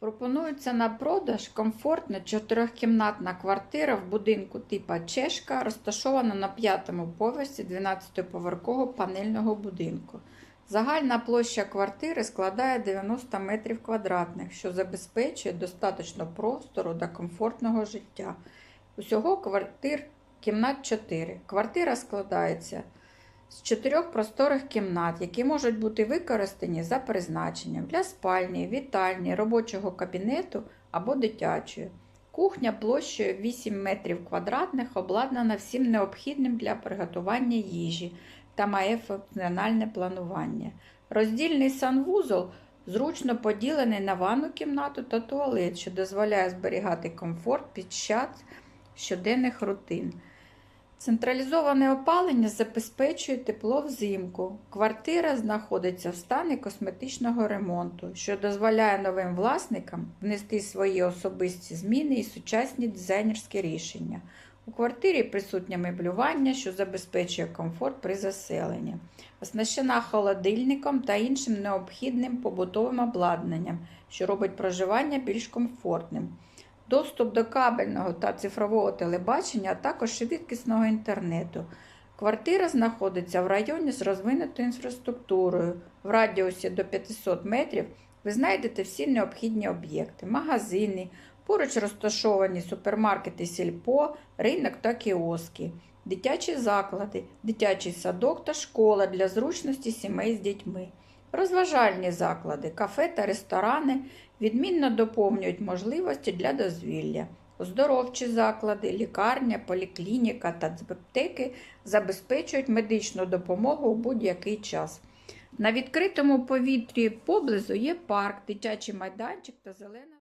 Пропонується на продаж комфортна чотирьохкімнатна квартира в будинку типа Чешка, розташована на п'ятому поверсі 12-поверхового панельного будинку. Загальна площа квартири складає 90 метрів квадратних, що забезпечує достатньо простору для комфортного життя. Усього квартир кімнат 4. Квартира складається з чотирьох просторих кімнат, які можуть бути використані за призначенням для спальні, вітальні, робочого кабінету або дитячої. Кухня площею 8 метрів квадратних обладнана всім необхідним для приготування їжі та має функціональне планування. Роздільний санвузол зручно поділений на ванну кімнату та туалет, що дозволяє зберігати комфорт під час щоденних рутин. Централізоване опалення забезпечує тепло взимку. Квартира знаходиться в стані косметичного ремонту, що дозволяє новим власникам внести свої особисті зміни і сучасні дизайнерські рішення. У квартирі присутнє меблювання, що забезпечує комфорт при заселенні, оснащена холодильником та іншим необхідним побутовим обладнанням, що робить проживання більш комфортним. Доступ до кабельного та цифрового телебачення, а також швидкісного інтернету. Квартира знаходиться в районі з розвинутою інфраструктурою. В радіусі до 500 метрів ви знайдете всі необхідні об'єкти, магазини, поруч розташовані супермаркети Сільпо, ринок та кіоски, дитячі заклади, дитячий садок та школа для зручності сімей з дітьми. Розважальні заклади, кафе та ресторани відмінно доповнюють можливості для дозвілля. Оздоровчі заклади, лікарня, поліклініка та аптеки забезпечують медичну допомогу у будь-який час. На відкритому повітрі поблизу є парк, дитячий майданчик та зелена.